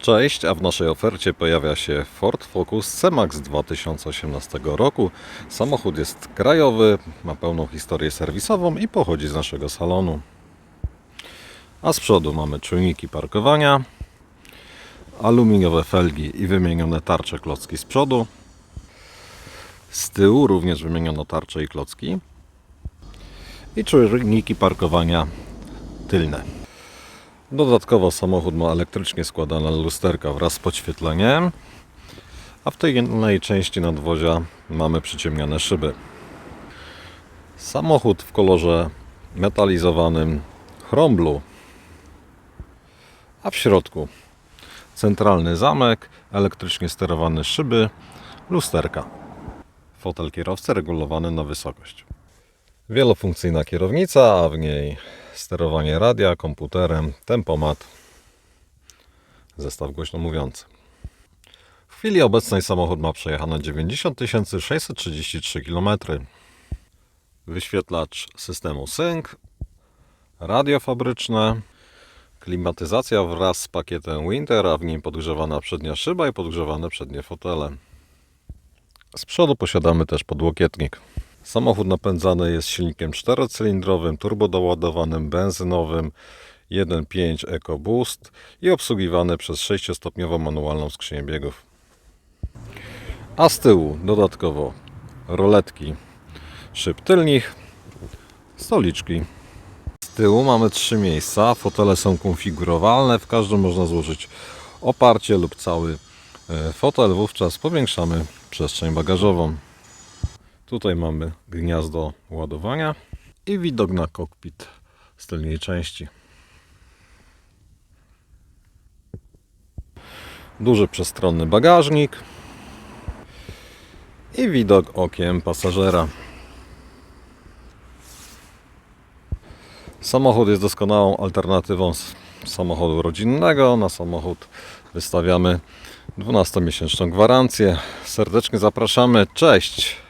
Cześć, a w naszej ofercie pojawia się Ford Focus C-Max 2018 roku. Samochód jest krajowy, ma pełną historię serwisową i pochodzi z naszego salonu. A z przodu mamy czujniki parkowania, aluminiowe felgi i wymienione tarcze klocki z przodu. Z tyłu również wymieniono tarcze i klocki. I czujniki parkowania tylne. Dodatkowo samochód ma elektrycznie składane lusterka wraz z podświetleniem, a w tej jednej części nadwozia mamy przyciemniane szyby. Samochód w kolorze metalizowanym Chrome Blue, a w środku centralny zamek, elektrycznie sterowane szyby, lusterka. Fotel kierowcy regulowany na wysokość. Wielofunkcyjna kierownica, a w niej sterowanie radia, komputerem, tempomat, zestaw głośno mówiący. W chwili obecnej samochód ma przejechane 90 633 km. Wyświetlacz systemu Sync, radio fabryczne, klimatyzacja wraz z pakietem Winter, a w nim podgrzewana przednia szyba i podgrzewane przednie fotele. Z przodu posiadamy też podłokietnik. Samochód napędzany jest silnikiem czterocylindrowym, turbodoładowanym, benzynowym 1.5 EcoBoost i obsługiwany przez 6-stopniową manualną skrzynię biegów. A z tyłu dodatkowo roletki szyb tylnych, stoliczki. Z tyłu mamy trzy miejsca, fotele są konfigurowalne, w każdym można złożyć oparcie lub cały e, fotel, wówczas powiększamy przestrzeń bagażową. Tutaj mamy gniazdo ładowania i widok na kokpit z tylnej części. Duży przestronny bagażnik i widok okiem pasażera. Samochód jest doskonałą alternatywą samochodu rodzinnego. Na samochód wystawiamy 12-miesięczną gwarancję. Serdecznie zapraszamy. Cześć!